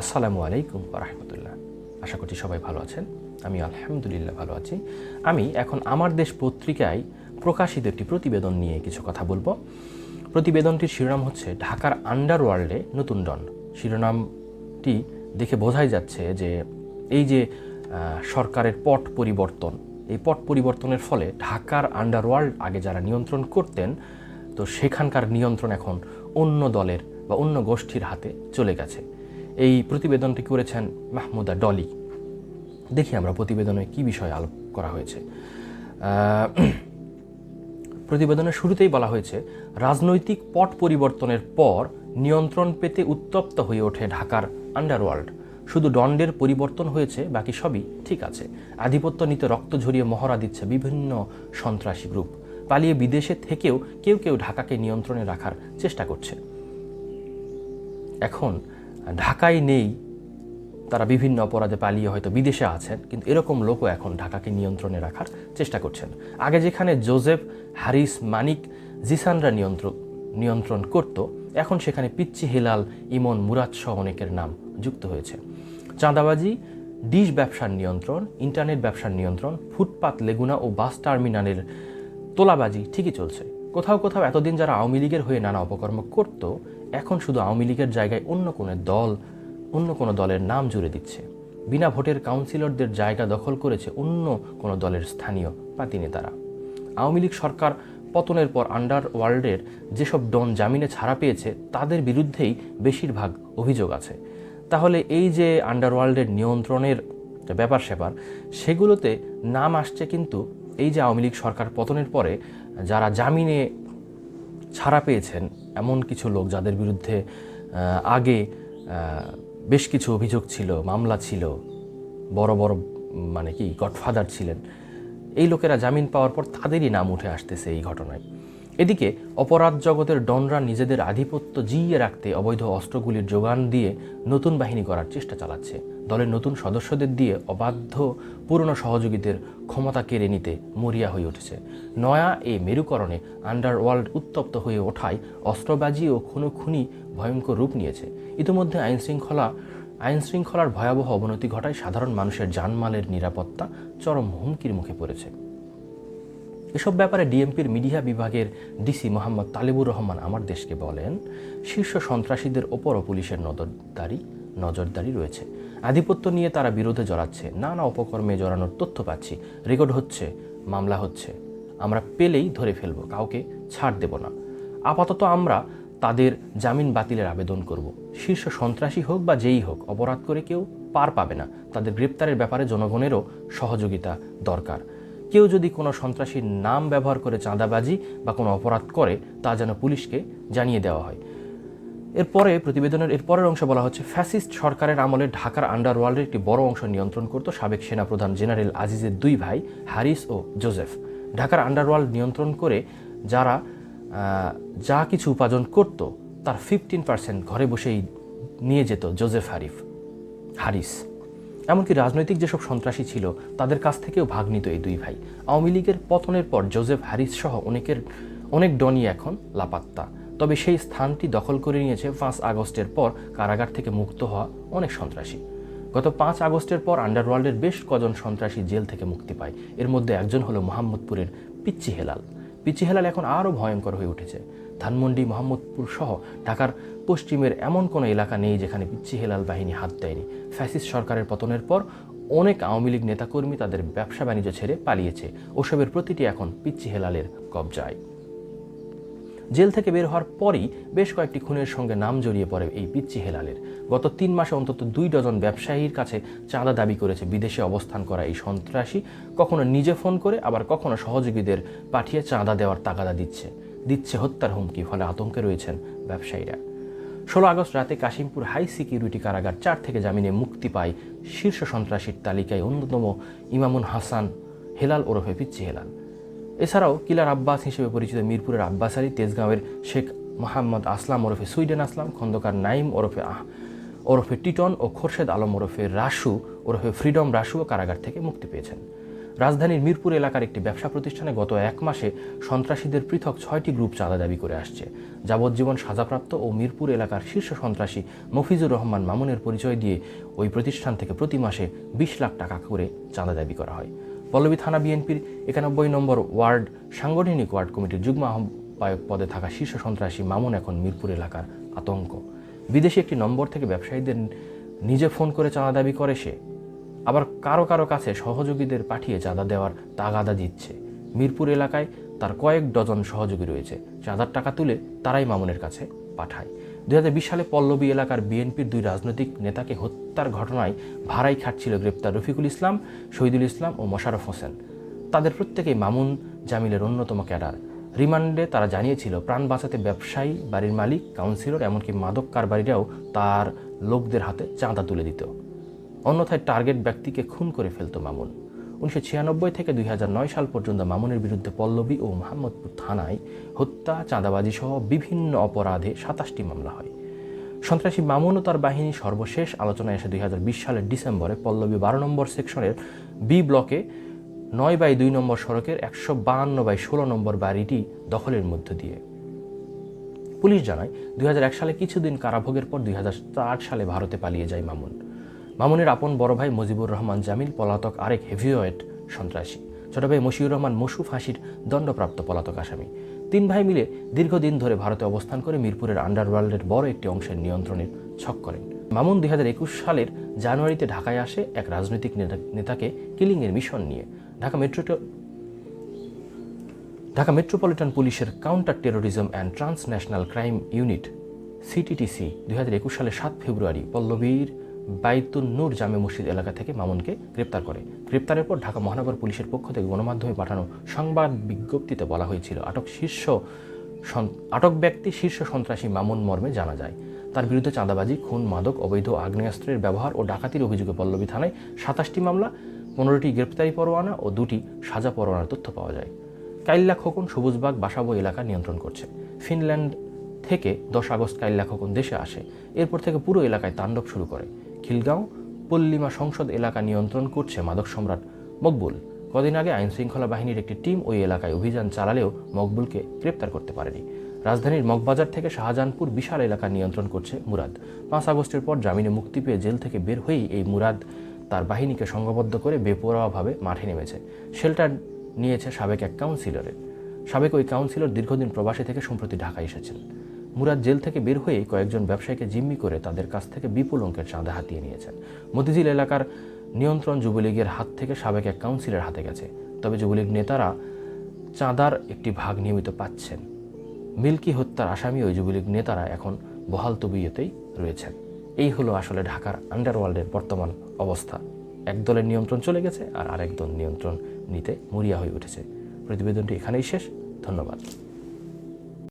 আসসালামু আলাইকুম রহমতুল্লাহ। আশা করছি সবাই ভালো আছেন। আমি আলহামদুলিল্লাহ ভালো আছি। আমি এখন আমার দেশ পত্রিকায় প্রকাশিত একটি প্রতিবেদন নিয়ে কিছু কথা বলব। প্রতিবেদনটির শিরোনাম হচ্ছে ঢাকার আন্ডারওয়ার্ল্ডে নতুন ডন। শিরোনামটি দেখে বোঝাই যাচ্ছে যে এই যে সরকারের পট পরিবর্তন, এই পট পরিবর্তনের ফলে ঢাকার আন্ডারওয়ার্ল্ড আগে যারা নিয়ন্ত্রণ করতেন, তো সেখানকার নিয়ন্ত্রণ এখন অন্য দলের বা অন্য গোষ্ঠীর হাতে চলে গেছে। এই প্রতিবেদনটি করেছেন মাহমুদা ডলি। দেখি আমরা প্রতিবেদনে কি বিষয়ে আলোপ করা হয়েছে। প্রতিবেদনের শুরুতেই বলা হয়েছে, রাজনৈতিক পট পরিবর্তনের পর নিয়ন্ত্রণ পেতে উত্তপ্ত হয়ে ওঠে ঢাকার আন্ডারওয়ার্ল্ড। শুধু দণ্ডের পরিবর্তন হয়েছে, বাকি সবই ঠিক আছে। আধিপত্য নিতে রক্ত ঝরিয়ে মহড়া দিচ্ছে বিভিন্ন সন্ত্রাসী গ্রুপ। পালিয়ে বিদেশে থেকেও কেউ কেউ ঢাকাকে নিয়ন্ত্রণে রাখার চেষ্টা করছে। এখন ঢাকায় নেই, তারা বিভিন্ন অপরাধে পালিয়ে হয়তো বিদেশে আছেন, কিন্তু এরকম লোকও এখন ঢাকাকে নিয়ন্ত্রণে রাখার চেষ্টা করছেন। আগে যেখানে জোজেফ হারিস মানিক জিসানরা নিয়ন্ত্রণ নিয়ন্ত্রণ করত, এখন সেখানে পিচ্চি হেলাল, ইমন মুরাদ সহ অনেকের নাম যুক্ত হয়েছে। চাঁদাবাজি, ডিশ ব্যবসার নিয়ন্ত্রণ, ইন্টারনেট ব্যবসার নিয়ন্ত্রণ, ফুটপাত, লেগুনা ও বাস টার্মিনালের তোলাবাজি ঠিকই চলছে। কোথাও কোথাও এতদিন যারা আওয়ামী লীগের হয়ে নানা অপকর্ম করত এখন শুধু আওয়ামী লীগের জায়গায় অন্য কোনো দল, অন্য কোনো দলের নাম জুড়ে দিচ্ছে। বিনা ভোটের কাউন্সিলরদের জায়গা দখল করেছে অন্য কোনো দলের স্থানীয় পাতি নেতারা। আওয়ামী লীগ সরকার পতনের পর আন্ডার ওয়ার্ল্ডের যেসব ডন জামিনে ছাড়া পেয়েছে, তাদের বিরুদ্ধেই বেশিরভাগ অভিযোগ আছে। তাহলে এই যে আন্ডারওয়ার্ল্ডের নিয়ন্ত্রণের ব্যাপার স্যাপার, সেগুলোতে নাম আসছে কিন্তু এই যে আওয়ামী লীগ সরকার পতনের পরে, যারা জামিনে ছাড়া পেয়েছেন এমন কিছু লোক যাদের বিরুদ্ধে আগে বেশ কিছু অভিযোগ ছিল, মামলা ছিল, বড় বড় মানে কি, গডফাদার ছিলেন। এই লোকেরা জামিন পাওয়ার পর তাদেরই নাম উঠে আসতেছে এই ঘটনায়। এদিকে অপরাধ জগতের ডনরা নিজেদের আধিপত্য জিইয়ে রাখতে অবৈধ অস্ত্রগুলির যোগান দিয়ে নতুন বাহিনী করার চেষ্টা চালাচ্ছে। দলের নতুন সদস্যদের দিয়ে অবাধ্য পুরনো সহযোগীদের ক্ষমতা কেড়ে নিতে মরিয়া হয়ে উঠেছে। নয়া এই মেরুকরণে আন্ডারওয়ার্ল্ড উত্তপ্ত হয়ে ওঠায় অস্ত্রবাজি ও খুনোখুনি ভয়ঙ্কর রূপ নিয়েছে। ইতিমধ্যে আইনশৃঙ্খলা আইন শৃঙ্খলার ভয়াবহ অবনতি ঘটায় সাধারণ মানুষের জানমালের নিরাপত্তা চরম হুমকির মুখে পড়েছে। এসব ব্যাপারে ডিএমপির মিডিয়া বিভাগের ডিসি মোহাম্মদ তালিবুর রহমান আমার দেশকে বলেন, শীর্ষ সন্ত্রাসীদের ওপরও পুলিশের নজরদারি নজরদারি রয়েছে। আধিপত্য নিয়ে তারা বিরোধে জড়াচ্ছে, নানা অপকর্মে জড়ানোর তথ্য পাচ্ছি। রেকর্ড হচ্ছে, মামলা হচ্ছে। আমরা পেলেই ধরে ফেলব, কাউকে ছাড় দেব না। আপাতত আমরা তাদের জামিন বাতিলের আবেদন করব। শীর্ষ সন্ত্রাসী হোক বা যেই হোক, অপরাধ করে কেউ পার পাবে না। তাদের গ্রেপ্তারের ব্যাপারে জনগণেরও সহযোগিতা দরকার। কেউ যদি কোনো সন্ত্রাসীর নাম ব্যবহার করে চাঁদাবাজি বা কোনো অপরাধ করে, তা যেন পুলিশকে জানিয়ে দেওয়া হয়। এরপরে প্রতিবেদনের এর পরের অংশ বলা হচ্ছে, ফ্যাসিস্ট সরকারের আমলে ঢাকার আন্ডারওয়ার্ল্ডের একটি বড় অংশ নিয়ন্ত্রণ করত সাবেক সেনাপ্রধান জেনারেল আজিজের দুই ভাই, হ্যারিস ও জোসেফ। ঢাকার আন্ডারওয়ার্ল্ড নিয়ন্ত্রণ করে যারা যা কিছু উপার্জন করত, তার ফিফটিন পার্সেন্ট ঘরে বসেই নিয়ে যেত জোসেফ হারিফ হারিস এমনকি রাজনৈতিক যেসব সন্ত্রাসী ছিল, তাদের কাছ থেকেও ভাগ নিত এই দুই ভাই। আওয়ামী লীগের পতনের পর জোসেফ হারিস সহ অনেকের, অনেক ডনি এখন লাপাত্তা। তবে সেই স্থানটি দখল করে নিয়েছে পাঁচ আগস্টের পর কারাগার থেকে মুক্ত হওয়া অনেক সন্ত্রাসী। গত পাঁচ আগস্টের পর আন্ডারওয়ার্ল্ডের বেশ কজন সন্ত্রাসী জেল থেকে মুক্তি পায়। এর মধ্যে একজন হলো মোহাম্মদপুরের পিচ্চি হেলাল। পিচ্চি হেলাল এখন আরও ভয়ঙ্কর হয়ে উঠেছে। ধানমন্ডি, মোহাম্মদপুর সহ ঢাকার পশ্চিমের এমন কোনো এলাকা নেই যেখানে পিচ্চি হেলাল বাহিনী হাত দেয়নি। ফ্যাসিস্ট সরকারের পতনের পর অনেক আওয়ামী লীগ নেতাকর্মী তাদের ব্যবসা বাণিজ্য ছেড়ে পালিয়েছে। ওসবের প্রতিটি এখন পিচ্চি হেলালের কবজায়। জেল থেকে বের হওয়ার পরই বেশ কয়েকটি খুনের সঙ্গে নাম জড়িয়ে পড়ে এই পিচ্চি হেলালের। গত তিন মাসে অন্তত দুই ডজন ব্যবসায়ীর কাছে চাঁদা দাবি করেছে বিদেশে অবস্থান করা এই সন্ত্রাসী। কখনো নিজে ফোন করে, আবার কখনো সহযোগীদের পাঠিয়ে চাঁদা দেওয়ার তাগাদা দিচ্ছে। দিচ্ছে হত্যার হুমকি, ফলে আতঙ্কে রয়েছেন ব্যবসায়ীরা। ষোলো আগস্ট রাতে কাশিমপুর হাই সিকিউরিটি কারাগার চার থেকে জামিনে মুক্তি পায় শীর্ষ সন্ত্রাসীর তালিকায় অন্যতম ইমামুন হাসান, হেলাল ওরফে পিচ্চি হেলাল। এছাড়াও কিলার আব্বাস হিসেবে পরিচিত মিরপুরের আব্বাস আলী তেজগাঁওয়ের শেখ মোহাম্মদ আসলাম ওরফে সুইডেন আসলাম, খন্দকার নাইম ওরফে আহ, ওরফে টিটন ও খোরশেদ আলম ওরফে রাসু, ওরফে ফ্রিডম রাসুও কারাগার থেকে মুক্তি পেয়েছেন। রাজধানীর মিরপুর এলাকার একটি ব্যবসা প্রতিষ্ঠানে গত এক মাসে সন্ত্রাসীদের পৃথক ছয়টি গ্রুপ চাঁদা দাবি করে আসছে। যাবজ্জীবন সাজাপ্রাপ্ত ও মিরপুর এলাকার শীর্ষ সন্ত্রাসী মফিজুর রহমান মামুনের পরিচয় দিয়ে ওই প্রতিষ্ঠান থেকে প্রতি মাসে বিশ লাখ টাকা করে চাঁদা দাবি করা হয়। পল্লবী থানা বিএনপির একানব্বই নম্বর ওয়ার্ড সাংগঠনিক ওয়ার্ড কমিটির যুগ্ম আহ্বায়ক পদে থাকা শীর্ষ সন্ত্রাসী মামুন এখন মিরপুর এলাকার আতঙ্ক। বিদেশি একটি নম্বর থেকে ব্যবসায়ীদের নিজে ফোন করে চাঁদা দাবি করে সে। আবার কারও কারও কাছে সহযোগীদের পাঠিয়ে চাঁদা দেওয়ার তাগাদা দিচ্ছে। মিরপুর এলাকায় তার কয়েক ডজন সহযোগী রয়েছে। চাঁদার টাকা তুলে তারাই মামুনের কাছে পাঠায়। দুই হাজার বিশ সালে পল্লবী এলাকার বিএনপির দুই রাজনৈতিক নেতাকে হত্যার ঘটনায় ভাড়াই খাটছিল গ্রেপ্তার রফিকুল ইসলাম, শহীদুল ইসলাম ও মোশাররফ হোসেন। তাদের প্রত্যেকেই মামুন জামিলের অন্যতম ক্যাডার। রিমান্ডে তারা জানিয়েছিল, প্রাণ বাঁচাতে ব্যবসায়ী, বাড়ির মালিক, কাউন্সিলর, এমনকি মাদক কারবারিরাও তার লোকদের হাতে চাঁদা তুলে দিত। অন্যথায় টার্গেট ব্যক্তিকে খুন করে ফেলত মামুন। উনিশশো ছিয়ানব্বই থেকে দুই হাজার নয় সাল পর্যন্ত মামুনের বিরুদ্ধে পল্লবী ও মোহাম্মদপুর থানায় হত্যা, চাঁদাবাজি সহ বিভিন্ন অপরাধে সাতাশটি মামলা হয়। সন্ত্রাসী মামুন ও তার বাহিনী সর্বশেষ আলোচনায় এসে দুই হাজার বিশ সালের ডিসেম্বরে পল্লবী বারো নম্বর সেকশনের বি ব্লকে নয় বাই দুই নম্বর সড়কের একশো বাহান্ন বাই ষোলো নম্বর বাড়িটি দখলের মধ্য দিয়ে। পুলিশ জানায়, দুই হাজার এক সালে কিছুদিন কারাভোগের পর দুই হাজার আট সালে ভারতে পালিয়ে যায় মামুন। মামুনের আপন বড় ভাই মুজিবুর রহমান জামিল, পলাতক আরেক হেভিওয়েট সন্ত্রাসী। ছোট ভাই মশিউর রহমান মসু ফাঁসির দণ্ডপ্রাপ্ত পলাতক আসামি। তিন ভাই মিলে দীর্ঘদিন ধরে ভারতে অবস্থান করে মিরপুরের আন্ডারওয়ার্ল্ডের বড় একটি অংশের নিয়ন্ত্রণের ছক করেন। মামুন দুই হাজার একুশ সালের জানুয়ারিতে ঢাকায় আসে এক রাজনৈতিক নেতা- নেতাকে কিলিংয়ের মিশন নিয়ে। ঢাকা মেট্রো ঢাকা মেট্রোপলিটন পুলিশের counter terrorism and transnational crime unit, CTTC, দুই হাজার একুশ সালের সাত ফেব্রুয়ারি, পল্লবীর বাইতুন নূর জামে মসজিদ এলাকা থেকে মামুনকে গ্রেপ্তার করে। গ্রেপ্তারের পর ঢাকা মহানগর পুলিশের পক্ষ থেকে গণমাধ্যমে পাঠানো সংবাদ বিজ্ঞপ্তিতে বলা হয়েছিল, আটক শীর্ষ আটক ব্যক্তি শীর্ষ সন্ত্রাসী মামুন মর্মে জানা যায়। তার বিরুদ্ধে চাঁদাবাজি, খুন, মাদক, অবৈধ আগ্নেয়াস্ত্রের ব্যবহার ও ডাকাতির অভিযোগে পল্লবী থানায় সাতাশটি মামলা, পনেরোটি গ্রেপ্তারি পরোয়ানা ও দুটি সাজা পরোয়ানার তথ্য পাওয়া যায়। কাইল্লা খোকন সবুজবাগ বাসাবো এলাকা নিয়ন্ত্রণ করছে। ফিনল্যান্ড থেকে দশ আগস্ট কাইল্লা খোকন দেশে আসে। এরপর থেকে পুরো এলাকায় তাণ্ডব শুরু করে। খিলগাঁও, পল্লিমা সংসদ এলাকা নিয়ন্ত্রণ করছে মাদক সম্রাট মকবুল। কদিন আগে আইন শৃঙ্খলা বাহিনীর একটি টিম ওই এলাকায় অভিযান চালালেও মকবুলকে গ্রেপ্তার করতে পারেনি। রাজধানীর মগবাজার থেকে শাহজাহানপুর বিশাল এলাকা নিয়ন্ত্রণ করছে মুরাদ। পাঁচ আগস্টের পর জামিনে মুক্তি পেয়ে জেল থেকে বের হয়েই এই মুরাদ তার বাহিনীকে সংঘবদ্ধ করে বেপরোয়াভাবে মাঠে নেমেছে। শেল্টার নিয়েছে সাবেক এক কাউন্সিলরের। সাবেক ওই কাউন্সিলর দীর্ঘদিন প্রবাসী থেকে সম্প্রতি ঢাকা এসেছেন। মুরাদ জেল থেকে বের হয়ে কয়েকজন ব্যবসায়ীকে জিম্মি করে তাদের কাছ থেকে বিপুল অঙ্কের চাঁদা হাতিয়ে নিয়েছেন। মতিঝিল এলাকার নিয়ন্ত্রণ যুবলীগের হাত থেকে সাবেক এক কাউন্সিলের হাতে গেছে। তবে যুবলীগ নেতারা চাঁদার একটি ভাগ নিয়মিত পাচ্ছেন। মিল্কি হত্যার আসামি ওই যুবলীগ নেতারা এখন বহাল তবিয়তেই রয়েছেন। এই হলো আসলে ঢাকার আন্ডারওয়ার্ল্ডের বর্তমান অবস্থা। এক দলের নিয়ন্ত্রণ চলে গেছে আর আরেক দল নিয়ন্ত্রণ নিতে মরিয়া হয়ে উঠেছে। প্রতিবেদনটি এখানেই শেষ। ধন্যবাদ।